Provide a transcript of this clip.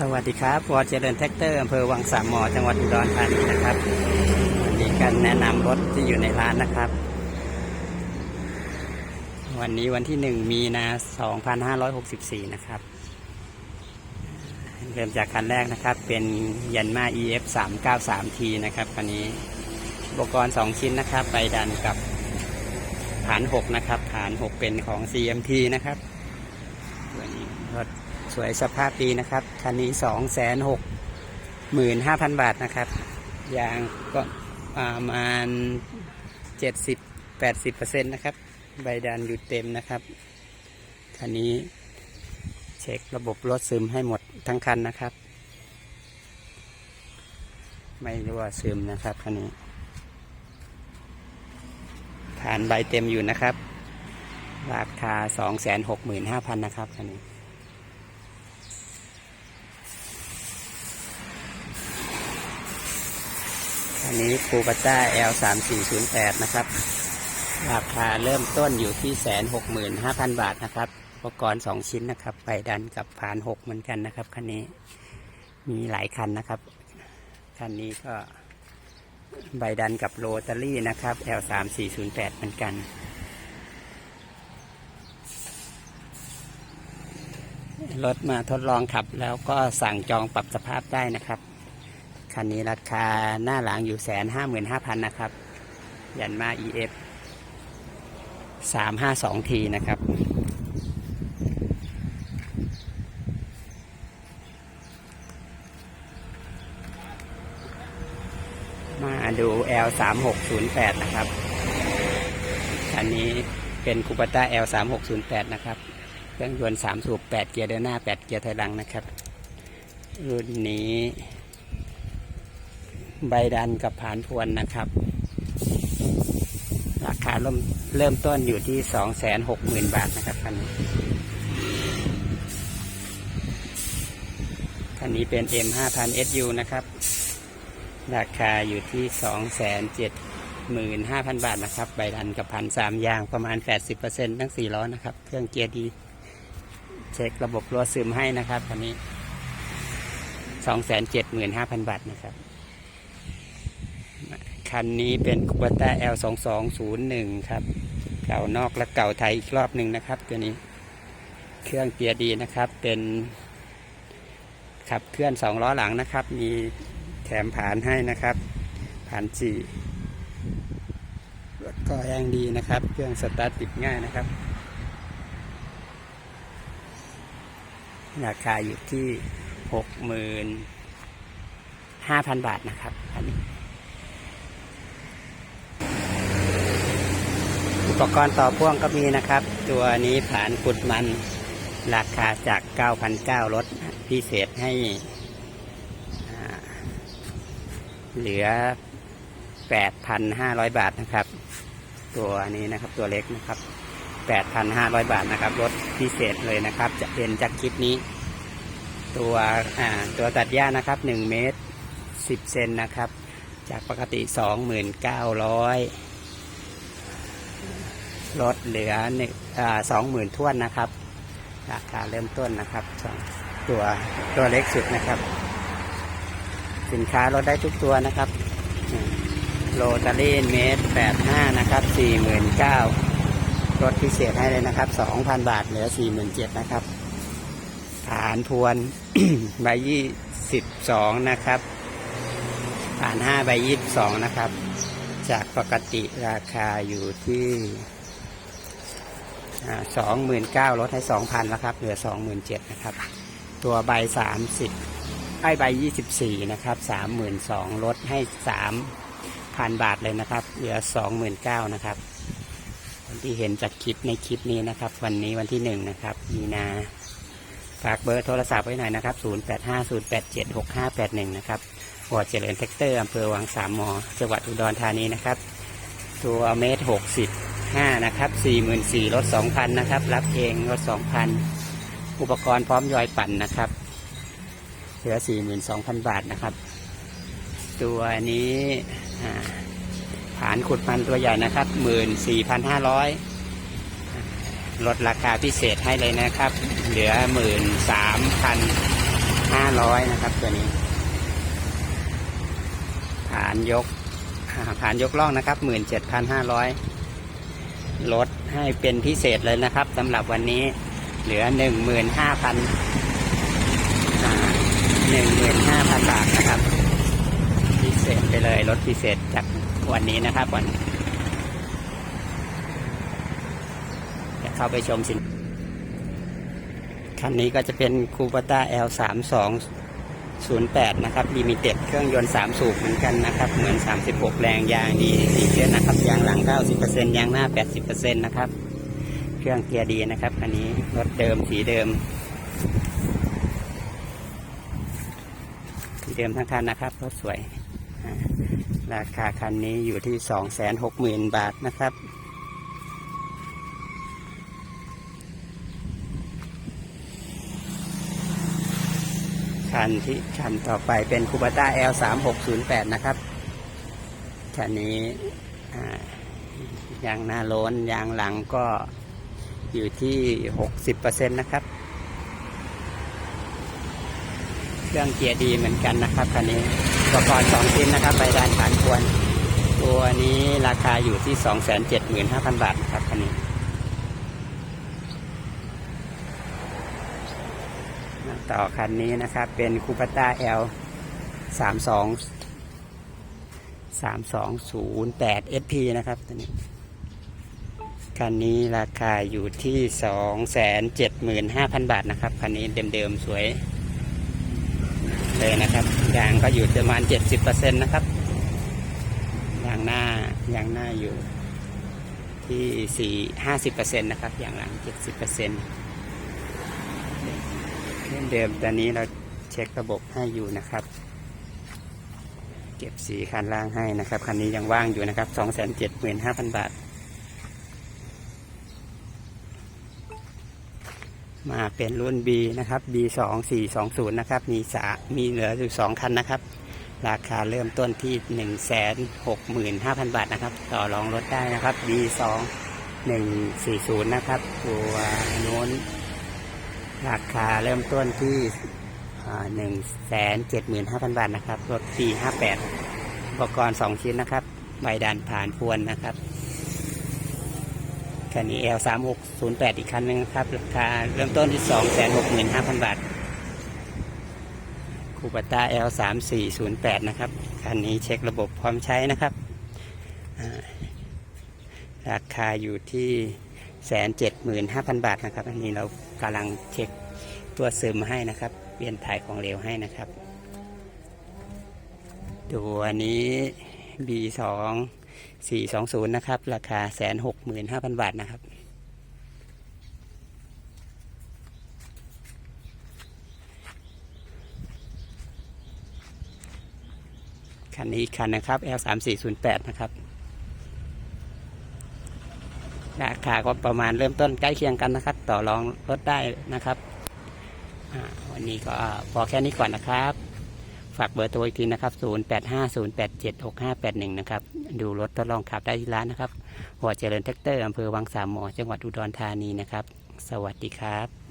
สวัสดีครับวอเจริญแท็กเตอร์อำเภอวังสามหมอจังหวัดอุดรธานีนะครับวันนี้การแนะนำรถที่อยู่ในร้านนะครับ วันนี้วันที่หนึ่งมีนา2564นะครับ เริ่มจากคันแรกนะครับ เป็นยันมา EF 393T นะครับคันนี้อุปกรณ์2ชิ้นนะครับ ไปดันกับฐาน6นะครับ ฐาน6เป็นของ CMT นะครับวันนี้รถ สวยสภาพดีนะครับ คันนี้สองแสนหกหมื่นห้าพันบาทนะครับ ยางก็ประมาณเจ็ดสิบแปดสิบเปอร์เซ็นต์นะครับ ใบดันอยู่เต็มนะครับ คันนี้เช็คระบบรถซึมให้หมดทั้งคันนะครับ ไม่รู้ว่าซึมนะครับคันนี้ฐานใบเต็มอยู่นะครับ ราคาสองแสนหกหมื่นห้าพันนะครับคันนี้ อันนี้คูปต้า L 3 4 0 8นะครับ ราคาเริ่มต้นอยู่ที่แสนหกหมื่นห้าพันบาทนะครับ อุปกรณ์สองชิ้นนะครับไปดันกับผ่านหกเหมือนกันนะครับคันนี้ มีหลายคันนะครับ คันนี้ก็ใบดันกับโรตารี่นะครับ L 3 4 0 8เหมือนกัน รถมาทดลองขับแล้วก็สั่งจองปรับสภาพได้นะครับ คันนี้ราคาหน้าหลังอยู่แสนห้าหมื่นห้าพันนะครับ ยันมา EF สามห้าสองทีนะครับ มาดู L สามหกศูนย์แปดนะครับ คันนี้เป็นคูปต้า L สามหกศูนย์แปดนะครับ เครื่องยนต์สามสูบแปดเกียร์เดินหน้าแปดเกียร์ถอยหลังนะครับ รุ่นนี้ ใบดันกับผานพวนนะครับ ราคาเริ่มเริ่มต้นอยู่ที่สองแสนหกหมื่นบาทนะครับคันนี้คันนี้เป็น M ห้าพัน SU นะครับ ราคาอยู่ที่สองแสนเจ็ดหมื่นห้าพันบาทนะครับ ใบดันกับพันสามยางประมาณแปดสิบเปอร์เซ็นต์ทั้งสี่ล้อนะครับ เครื่องเกียร์ดี เช็คระบบรัวซึมให้นะครับคันนี้สองแสนเจ็ดหมื่นห้าพันบาทนะครับ คันนี้เป็นคูปต้า L 2 2 0 1ครับ เก่านอกและเก่าไทยอีกรอบหนึ่งนะครับ ตัวนี้ เครื่องเกียร์ดีนะครับ เป็นขับเคลื่อนสองล้อหลังนะครับ มีแถมผ่านให้นะครับผ่านจีรถก็แรงดีนะครับ เครื่องสตาร์ทติดง่ายนะครับราคาอยู่ที่หกหมื่นห้าพันบาทนะครับอันนี้ อุปกรณ์ต่อพ่วงก็มีนะครับ ตัวนี้ผานขุดมันราคาจาก 9,900ลดพิเศษให้ เหลือ 8,500 บาทนะครับ ตัวนี้นะครับตัวเล็กนะครับ 8,500 บาทนะครับลดพิเศษเลยนะครับ จะเป็นจากคลิปนี้ ตัวตัวตัดหญ้านะครับ 1 เมตร 10 เซนนะครับ จากปกติ 29,000 ลดเหลือสองหมื่นท่วนนะครับ ราคาเริ่มต้นนะครับตัวตัวเล็กสุดนะครับ สินค้าลดได้ทุกตัวนะครับโรตารี่เมตรแปดห้านะครับสี่หมื่นเก้าลดพิเศษให้เลยนะครับสองพันบาทเหลือสี่หมื่นเจ็ดนะครับ ฐานทวนใบยี่สิบสองนะครับฐานห้าใบยี่สิบสองนะครับ จากปกติราคาอยู่ที่ สองหมื่นเก้าลดให้สองพันแล้วครับ เหลือสองหมื่นเจ็ดนะครับ ตัวใบสามสิบไอใบยี่สิบสี่นะครับสามหมื่นสองลดให้สามพันบาทเลยนะครับ เหลือสองหมื่นเก้านะครับคนที่เห็นจากคลิปในคลิปนี้นะครับ วันนี้วันที่หนึ่งนะครับมีนาฝากเบอร์โทรศัพท์ไว้หน่อยนะครับ0 8 5 0 8 7 6 5 8 1นย์แปดเจ็ดหกห้าแปดหนึ่งนะครับวอร์ดเจริญแท็กเตอร์อำเภอวังสามหมอจังหวัดอุดรธานีนะครับ ตัวเมตรหกสิบ 5นะครับ44,000รถ2,000นะครับ รับเองรถ2,000 อุปกรณ์พร้อมยอยปั่นนะครับ เหลือ 42,000 บาทนะครับ ตัวนี้ฐานขุดพันตัวใหญ่นะครับ 14,500ลดราคาพิเศษให้เลยนะครับ เหลือ 13,500 นะครับ ตัวนี้ ฐานยกฐานยกล่องนะครับ 17,500 ลดให้เป็นพิเศษเลยนะครับสำหรับวันนี้เหลือหนึ่งหมื่นห้าพันหนึ่งหมื่นห้าพันบาทนะครับ พิเศษไปเลยลดพิเศษจากวันนี้นะครับวันจะเข้าไปชมสินคันนี้ก็จะเป็นคูปต้ามสอง 08 นะครับลิมิเต็ดเครื่องยนต์ 3 สูบเหมือนกันนะครับ เหมือน 36 แรงยางดีสีเส้นนะครับ ยางหลัง 90%ยางหน้า 80%นะครับ เครื่องเกียร์ดีนะครับ คันนี้ รถเดิมสีเดิม สีเดิมทั้งคันนะครับ รถสวย ราคาคันนี้อยู่ที่ 260,000 บาทนะครับ คันที่คันต่อไปเป็นคูปต้า L 3 6 0 8นะครับคันนี้ยางหน้าโล้นยางหลังก็อยู่ที่ 60%นะครับ เครื่องเกียร์ดีเหมือนกันนะครับคันนี้อุปกรณ์สองชิ้นนะครับใบด้านฐานควร ตัวนี้ราคาอยู่ที่ 275,000 บาทนะครับคันนี้ ต่อคันนี้นะครับ เป็นคูปต้าแอลสามสองสามสองศูนย์แปดเอพีนะครับตัวนี้คันนี้ราคาอยู่ที่สองแสนเจ็ดหมื่นห้าพันบาทนะครับคันนี้เดิมๆสวยเลยนะครับยางก็อยู่ประมาณเจ็ดสิบเปอร์เซ็นต์นะครับยางหน้ายางหน้าอยู่ที่สี่ห้าสิบเปอร์เซ็นต์นะครับยางหลังเจ็ดสิบเปอร์เซ็นต์ เดิมตอนนี้เราเช็คระบบให้อยู่นะครับ เก็บสีคันล่างให้นะครับ คันนี้ยังว่างอยู่นะครับ275,000บาท มาเป็นรุ่น B นะครับ B 2 4 2 0นะครับ มีสามีเหลืออยู่สองคันนะครับ ราคาเริ่มต้นที่165,000บาทนะครับ ต่อรองรถได้นะครับ B 2 140นะครับ ตัวโน้น ราคาเริ่มต้นที่หนึ่งแสนเจ็ดหมื่นห้าพันบาทนะครับ รถปีห้าแปดอุปกรณ์สองชิ้นนะครับ ใบดันผ่านพวนนะครับคันนี้ L สามหกศูนย์แปดอีกคันหนึ่งครับราคาเริ่มต้นที่สองแสนหกหมื่นห้าพันบาท คูปต้า L สามสี่ศูนย์แปดนะครับ คันนี้เช็คระบบพร้อมใช้นะครับ ราคาอยู่ที่ แสนเจ็ดหมื่นห้าพันบาทนะครับอันนี้เรากำลังเช็คตัวซึมให้นะครับเปลี่ยนถ่ายของเหลวให้นะครับ ตัวนี้ B สองสี่สองศูนย์นะครับ ราคาแสนหกหมื่นห้าพันบาทนะครับ คันนี้อีกคันนะครับ L สามสี่ศูนย์แปดนะครับ ราคาก็ประมาณเริ่มต้นใกล้เคียงกันนะครับ ต่อรองลดได้นะครับวันนี้ก็พอแค่นี้ก่อนนะครับ ฝากเบอร์โทรอีกทีนะครับ 0850876581 นะครับ ดูรถทดลองขับได้ที่ร้านนะครับ หัวเจริญแท็กเตอร์อำเภอวังสามหมอ จังหวัดอุดรธานีนะครับ สวัสดีครับ